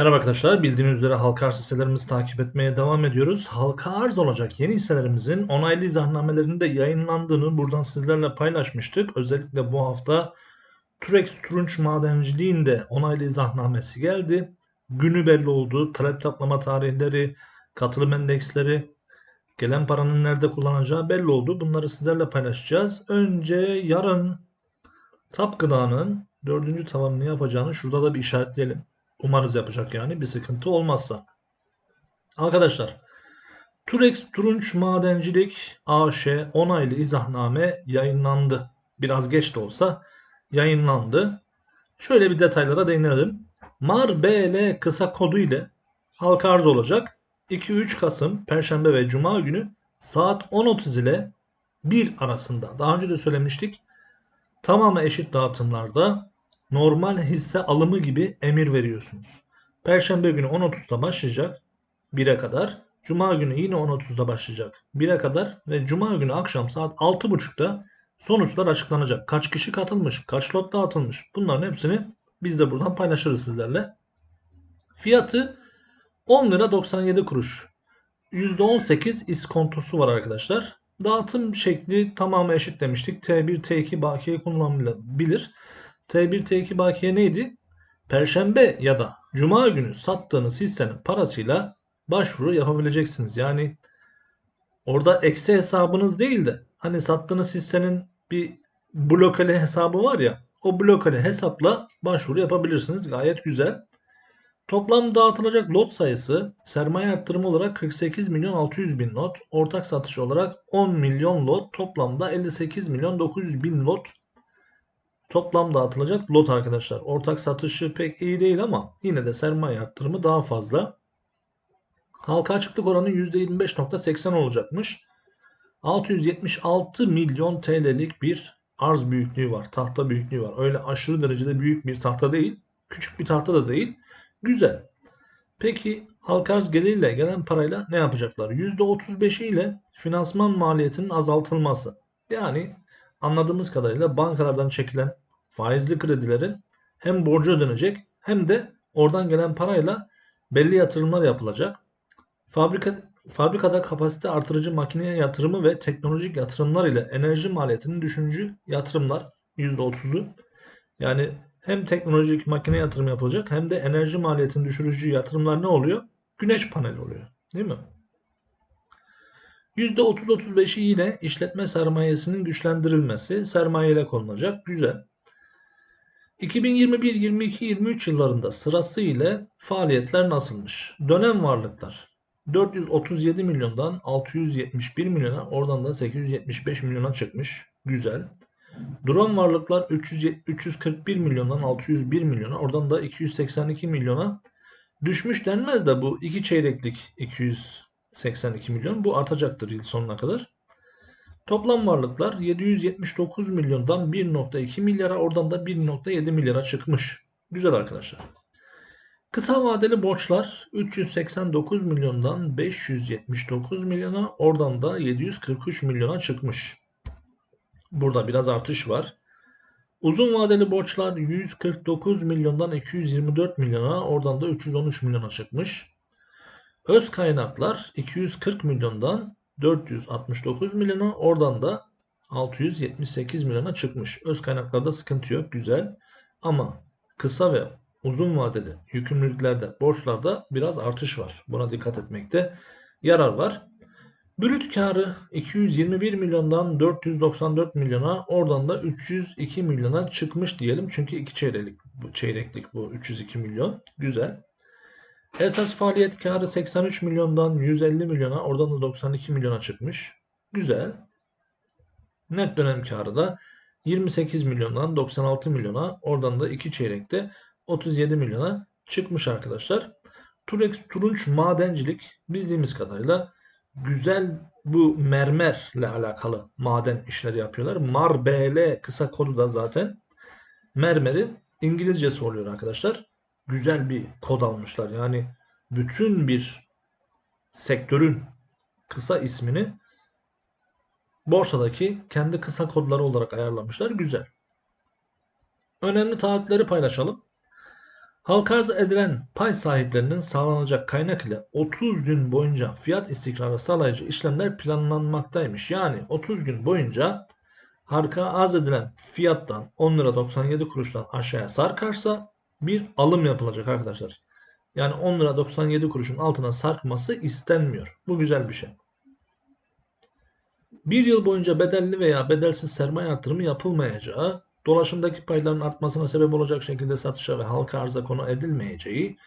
Merhaba arkadaşlar. Bildiğiniz üzere halka arz hisselerimizi takip etmeye devam ediyoruz. Halka arz olacak yeni hisselerimizin onaylı izahnamelerinin de yayınlandığını buradan sizlerle paylaşmıştık. Özellikle bu hafta Turex Turunç Madenciliğin de onaylı izahnamesi geldi. Günü belli oldu. Talep toplama tarihleri, katılım endeksleri, gelen paranın nerede kullanacağı belli oldu. Bunları sizlerle paylaşacağız. Önce yarın TAP dördüncü tavanını yapacağını şurada da bir işaretleyelim. Umarız yapacak yani bir sıkıntı olmazsa. Arkadaşlar Turex Turunç Madencilik AŞ onaylı izahname yayınlandı. Biraz geç de olsa yayınlandı. Şöyle bir detaylara değinelim. MAR BL kısa kodu ile halka arz olacak. 2-3 Kasım Perşembe ve Cuma günü saat 10.30 ile 1 arasında. Daha önce de söylemiştik. Tamamı eşit dağıtımlarda normal hisse alımı gibi emir veriyorsunuz. Perşembe günü 10.30'da başlayacak 1'e kadar. Cuma günü yine 10.30'da başlayacak 1'e kadar ve Cuma günü akşam saat 6.30'da sonuçlar açıklanacak. Kaç kişi katılmış, kaç lot dağıtılmış bunların hepsini biz de buradan paylaşırız sizlerle. Fiyatı 10 lira 97 kuruş. %18 iskontosu var arkadaşlar. Dağıtım şekli tamamı eşit demiştik. T1, T2 bakiye kullanılabilir. T1 T2 bakiye neydi? Perşembe ya da Cuma günü sattığınız hissenin parasıyla başvuru yapabileceksiniz. Yani orada eksi hesabınız değil de hani sattığınız hissenin bir blokeli hesabı var ya o blokeli hesapla başvuru yapabilirsiniz. Gayet güzel. Toplam dağıtılacak lot sayısı sermaye arttırımı olarak 48 milyon 600 bin lot, ortak satış olarak 10 milyon lot, toplamda 58 milyon 900 bin lot toplam dağıtılacak lot arkadaşlar. Ortak satışı pek iyi değil ama yine de sermaye arttırımı daha fazla. Halka açıklık oranı %25.80 olacakmış. 676 milyon TL'lik bir arz büyüklüğü var. Tahta büyüklüğü var. Öyle aşırı derecede büyük bir tahta değil. Küçük bir tahta da değil. Güzel. Peki halka arz geliriyle gelen parayla ne yapacaklar? %35'i ile finansman maliyetinin azaltılması. Yani anladığımız kadarıyla bankalardan çekilen faizli kredileri hem borcu ödenecek hem de oradan gelen parayla belli yatırımlar yapılacak. Fabrika, fabrikada kapasite artırıcı makineye yatırımı ve teknolojik yatırımlar ile enerji maliyetinin düşünücü yatırımlar %30'u. Yani hem teknolojik makine yatırım yapılacak hem de enerji maliyetini düşürücü yatırımlar ne oluyor? Güneş paneli oluyor. Değil mi? %30-35'i yine işletme sermayesinin güçlendirilmesi sermayeyle konulacak. Güzel. 2021, 22, 23 yıllarında sırasıyla faaliyetler nasılmış? Dönem varlıklar 437 milyondan 671 milyona oradan da 875 milyona çıkmış. Güzel. Duran varlıklar 300, 341 milyondan 601 milyona oradan da 282 milyona düşmüş denmez de bu iki çeyreklik 282 milyon bu artacaktır yıl sonuna kadar. Toplam varlıklar 779 milyondan 1.2 milyara oradan da 1.7 milyara çıkmış. Güzel arkadaşlar. Kısa vadeli borçlar 389 milyondan 579 milyona oradan da 743 milyona çıkmış. Burada biraz artış var. Uzun vadeli borçlar 149 milyondan 224 milyona oradan da 313 milyona çıkmış. Öz kaynaklar 240 milyondan 469 milyona oradan da 678 milyona çıkmış. Öz kaynaklarda sıkıntı yok. Güzel. Ama kısa ve uzun vadeli yükümlülüklerde, borçlarda biraz artış var. Buna dikkat etmekte yarar var. Brüt karı 221 milyondan 494 milyona oradan da 302 milyona çıkmış diyelim. Çünkü iki çeyreklik çeyreklik bu 302 milyon. Güzel. Esas faaliyet karı 83 milyondan 150 milyona oradan da 92 milyona çıkmış. Güzel. Net dönem karı da 28 milyondan 96 milyona oradan da 2 çeyrekte 37 milyona çıkmış arkadaşlar. Turex Turunç Madencilik bildiğimiz kadarıyla güzel bu mermerle alakalı maden işleri yapıyorlar. MARBL kısa kodu da zaten mermerin İngilizcesi oluyor arkadaşlar güzel bir kod almışlar. Yani bütün bir sektörün kısa ismini borsadaki kendi kısa kodları olarak ayarlamışlar. Güzel. Önemli taahhütleri paylaşalım. Halka arz edilen pay sahiplerinin sağlanacak kaynak ile 30 gün boyunca fiyat istikrarı sağlayıcı işlemler planlanmaktaymış. Yani 30 gün boyunca halka arz edilen fiyattan 10 lira 97 kuruştan aşağıya sarkarsa bir alım yapılacak arkadaşlar. Yani 10 lira 97 kuruşun altına sarkması istenmiyor. Bu güzel bir şey. Bir yıl boyunca bedelli veya bedelsiz sermaye artırımı yapılmayacağı, dolaşımdaki payların artmasına sebep olacak şekilde satışa ve halka arza konu edilmeyeceği,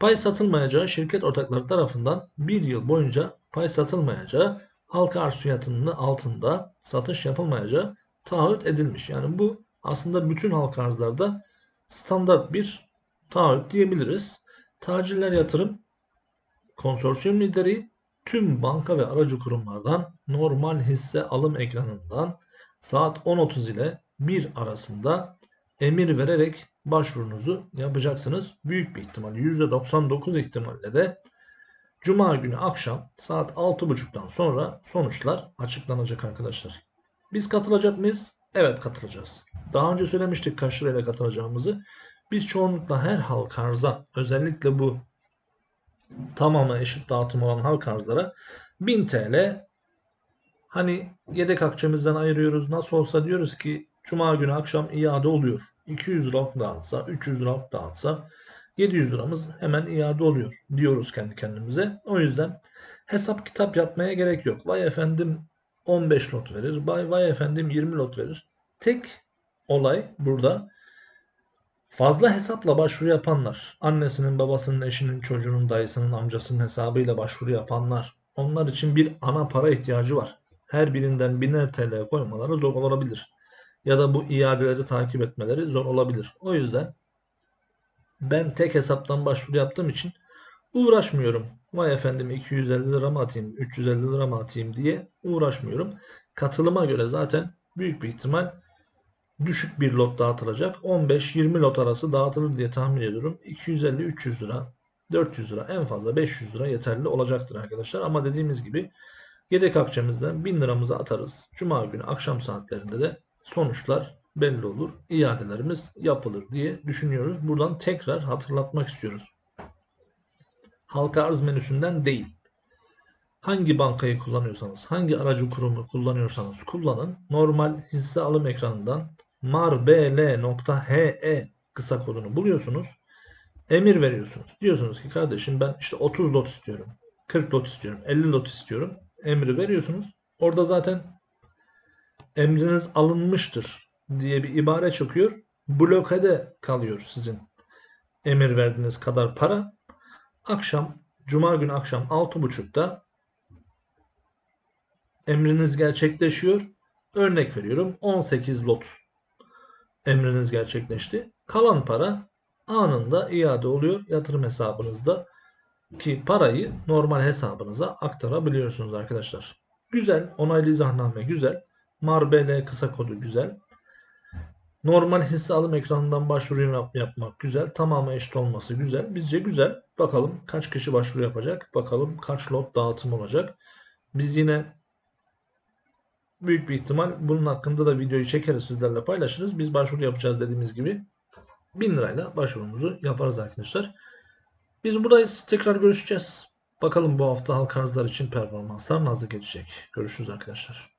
pay satılmayacağı şirket ortakları tarafından bir yıl boyunca pay satılmayacağı, halka arz fiyatının altında satış yapılmayacağı taahhüt edilmiş. Yani bu aslında bütün halka arzlarda standart bir taahhüt diyebiliriz. Tacirler yatırım konsorsiyum lideri tüm banka ve aracı kurumlardan normal hisse alım ekranından saat 10.30 ile 1 arasında emir vererek başvurunuzu yapacaksınız. Büyük bir ihtimal %99 ihtimalle de Cuma günü akşam saat 6.30'dan sonra sonuçlar açıklanacak arkadaşlar. Biz katılacak mıyız? Evet katılacağız. Daha önce söylemiştik kaç lirayla katılacağımızı. Biz çoğunlukla her halk arza özellikle bu tamamı eşit dağıtım olan halk arzlara 1000 TL hani yedek akçemizden ayırıyoruz. Nasıl olsa diyoruz ki Cuma günü akşam iade oluyor. 200 liralık dağıtsa, 300 liralık dağıtsa 700 liramız hemen iade oluyor diyoruz kendi kendimize. O yüzden hesap kitap yapmaya gerek yok. Vay efendim 15 lot verir. Vay, vay efendim 20 lot verir. Tek olay burada Fazla hesapla başvuru yapanlar, annesinin, babasının, eşinin, çocuğunun, dayısının, amcasının hesabıyla başvuru yapanlar, onlar için bir ana para ihtiyacı var. Her birinden biner TL koymaları zor olabilir. Ya da bu iadeleri takip etmeleri zor olabilir. O yüzden ben tek hesaptan başvuru yaptığım için uğraşmıyorum. Vay efendim 250 lira mı atayım, 350 lira mı atayım diye uğraşmıyorum. Katılıma göre zaten büyük bir ihtimal düşük bir lot dağıtılacak. 15-20 lot arası dağıtılır diye tahmin ediyorum. 250-300 lira, 400 lira en fazla 500 lira yeterli olacaktır arkadaşlar. Ama dediğimiz gibi yedek akçemizden 1000 liramızı atarız. Cuma günü akşam saatlerinde de sonuçlar belli olur. İadelerimiz yapılır diye düşünüyoruz. Buradan tekrar hatırlatmak istiyoruz. Halka arz menüsünden değil. Hangi bankayı kullanıyorsanız, hangi aracı kurumu kullanıyorsanız kullanın. Normal hisse alım ekranından marbl.he kısa kodunu buluyorsunuz. Emir veriyorsunuz. Diyorsunuz ki kardeşim ben işte 30 lot istiyorum. 40 lot istiyorum. 50 lot istiyorum. Emri veriyorsunuz. Orada zaten emriniz alınmıştır diye bir ibare çıkıyor. Blokade kalıyor sizin emir verdiğiniz kadar para. Akşam, cuma günü akşam 6.30'da emriniz gerçekleşiyor. Örnek veriyorum 18 lot emriniz gerçekleşti. Kalan para anında iade oluyor yatırım hesabınızda ki parayı normal hesabınıza aktarabiliyorsunuz arkadaşlar. Güzel, onaylı izahname güzel. Marbele kısa kodu güzel. Normal hisse alım ekranından başvuru yap yapmak güzel. Tamamı eşit olması güzel. Bizce güzel. Bakalım kaç kişi başvuru yapacak. Bakalım kaç lot dağıtım olacak. Biz yine büyük bir ihtimal bunun hakkında da videoyu çekeriz sizlerle paylaşırız. Biz başvuru yapacağız dediğimiz gibi 1000 lirayla başvurumuzu yaparız arkadaşlar. Biz buradayız. Tekrar görüşeceğiz. Bakalım bu hafta halk arzlar için performanslar nasıl geçecek. Görüşürüz arkadaşlar.